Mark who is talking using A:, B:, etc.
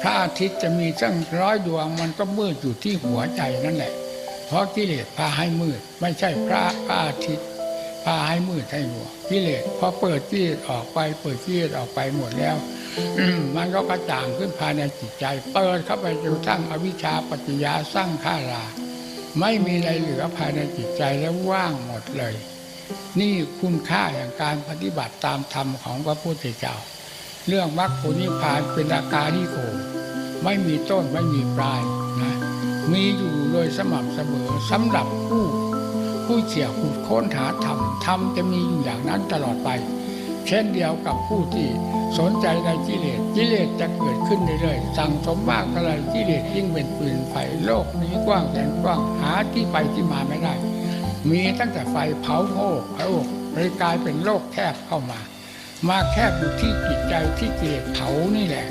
A: พระอาทิตย์จะมีตั้งร้อยดวงมันก็มืดอยู่ที่หัวใจนั่นแหละ เพราะกิเลสพาให้มืด ไม่ใช่พระพระอาทิตย์พาให้มืดให้หัวกิเลสพอเปิดกิเลสออกไป เปิดกิเลสออกไปหมดแล้วมมันก็กระจ่างขึ้นภายในจิตใจ เปิดเข้าไปจนทั้งอวิชชาปัจจยาสร้างข้าราไม่มีอะไรเหลือภายในจิตใจแล้วว่างหมดเลย นี่คุณค่าแห่งการปฏิบัติตามธรรมของพระพุทธเจ้า เรื่องมรรคผลนิพพานเป็นอาการที่โกไม่มีต้นไม่มีปลายนะมีอยู่โดยสม่ำเสมอสำหรับผู้ผู้เชี่ยวผู้ค้นหาธรรมธรรมจะมีอยู่อย่างนั้นตลอดไป เช่นเดียวกับผู้ที่สนใจในกิเลสกิเลสจะเกิดขึ้นเรื่อยๆสั่งสมมากเท่าไหรกิเลสยิ่งเป็นปืนไฟโลกนี้กว้างแสนกว้างหาที่ไปที่มาไม่ได้ มีตั้งแต่ไฟเผาโลกเผาโลกเลยกลายเป็นโลกแคบเข้ามา มาแคบอยู่ที่จิตใจที่กิเลสเผานี่แหละ